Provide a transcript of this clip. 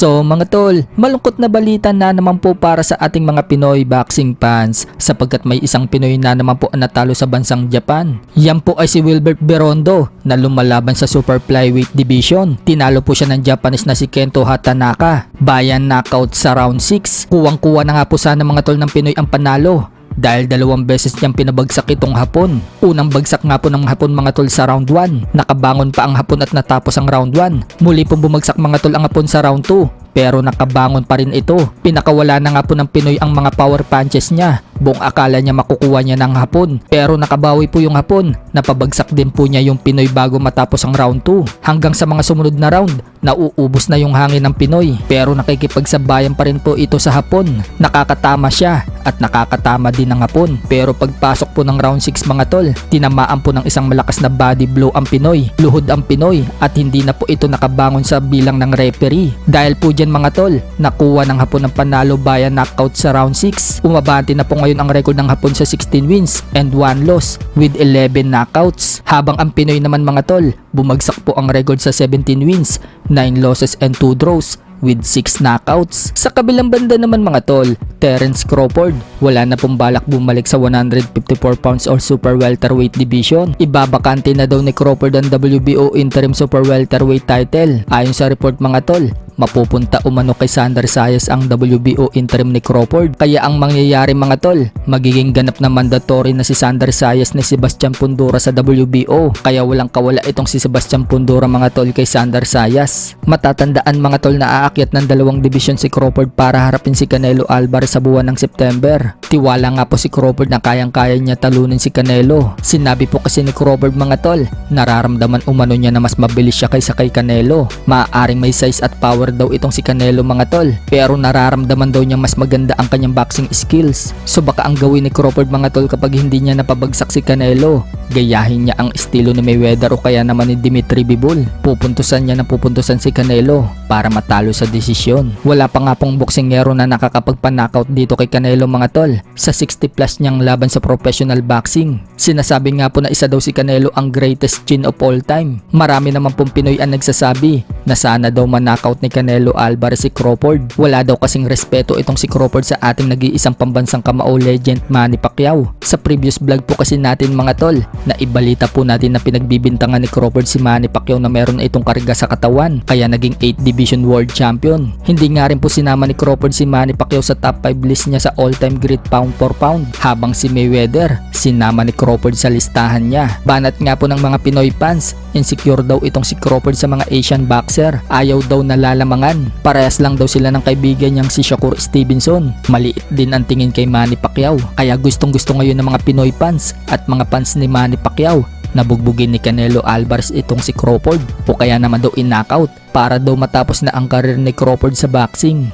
So mga tol, malungkot na balita na naman po para sa ating mga Pinoy boxing fans sapagkat may isang Pinoy na naman po ang natalo sa bansang Japan. Yan po ay si Wilbert Berondo na lumalaban sa Super Flyweight Division. Tinalo po siya ng Japanese na si Kento Hatanaka. Bayan knockout sa round 6. Kuwang-kuwa na nga po sana mga tol ng Pinoy ang panalo dahil dalawang beses niyang pinabagsak itong hapon. Unang bagsak nga po ng hapon mga tol sa round 1. Nakabangon pa ang hapon at natapos ang round 1. Muli pong bumagsak mga tol ang hapon sa round 2. Pero nakabangon pa rin ito. Pinakawala na nga po ng Pinoy ang mga power punches niya. Buong akala niya makukuha niya ng hapon. Pero nakabawi po yung hapon. Napabagsak din po niya yung Pinoy bago matapos ang round 2. Hanggang sa mga sumunod na round, nauubos na yung hangin ng Pinoy. Pero nakikipagsabayan pa rin po ito sa hapon. Nakakatama siya at nakakatama din ng hapon. Pero pagpasok po ng round 6 mga tol, tinamaan po ng isang malakas na body blow ang Pinoy. Luhod ang Pinoy at hindi na po ito nakabangon sa bilang ng referee. Dahil po dyan mga tol, nakuha ng hapon ng panalo via knockout sa round 6. Umabante na po ngayon ang record ng hapon sa 16 wins and 1 loss with 11 knockouts. Habang ang Pinoy naman mga tol, bumagsak po ang record sa 17 wins, 9 losses and 2 draws with 6 knockouts. Sa kabilang banda naman mga tol, Terence Crawford, wala na pong balak bumalik sa 154 pounds or super welterweight division. Ibabakante na daw ni Crawford ang WBO interim super welterweight title. Ayon sa report mga tol, mapupunta umano kay Sander Sayas ang WBO interim ni Crawford. Kaya ang mangyayari mga tol, magiging ganap na mandatory na si Sander Sayas ni Sebastian Pundura sa WBO. Kaya walang kawala itong si Sebastian Pundura mga tol kay Sander Sayas. Matatandaan mga tol na aakyat ng dalawang division si Crawford para harapin si Canelo Alvarez sa buwan ng September. Tiwala nga po si Crawford na kayang-kaya niya talunin si Canelo. Sinabi po kasi ni Crawford mga tol, nararamdaman umano niya na mas mabilis siya kaysa kay Canelo. Maaaring may size at power daw itong si Canelo mga tol, pero nararamdaman daw niya mas maganda ang kanyang boxing skills. So baka ang gawin ni Crawford mga tol kapag hindi niya napabagsak si Canelo, gayahin niya ang estilo ni Mayweather o kaya naman ni Dimitri Bivol. Pupuntusan niya na pupuntusan si Canelo para matalo sa desisyon. Wala pa nga pong boksingero na nakakapagpa-knockout dito kay Canelo mga tol sa 60 plus niyang laban sa professional boxing. Sinasabi nga po na isa daw si Canelo ang greatest chin of all time. Marami naman pong Pinoy ang nagsasabi na sana daw man-knockout ni Canelo Alvarez si Crawford. Wala daw kasing respeto itong si Crawford sa ating nag-iisang pambansang kamao legend Manny Pacquiao. Sa previous vlog po kasi natin mga tol, na ibalita po natin na pinagbibintangan ni Crawford si Manny Pacquiao na meron itong karga sa katawan kaya naging 8 division world champion. Hindi nga rin po sinama ni Crawford si Manny Pacquiao sa top 5 list niya sa all-time great pound for pound habang si Mayweather sinama ni Crawford sa listahan niya. Banat nga po ng mga Pinoy fans, insecure daw itong si Crawford sa mga Asian boxer. Ayaw daw nalalamangan. Parehas lang daw sila ng kaibigan niyang si Shakur Stevenson. Maliit din ang tingin kay Manny Pacquiao. Kaya gustong gusto ngayon ng mga Pinoy fans at mga fans ni Manny Pacquiao nabugbugin ni Canelo Alvarez itong si Crawford o kaya naman daw in-knockout para daw matapos na ang karir ni Crawford sa boxing.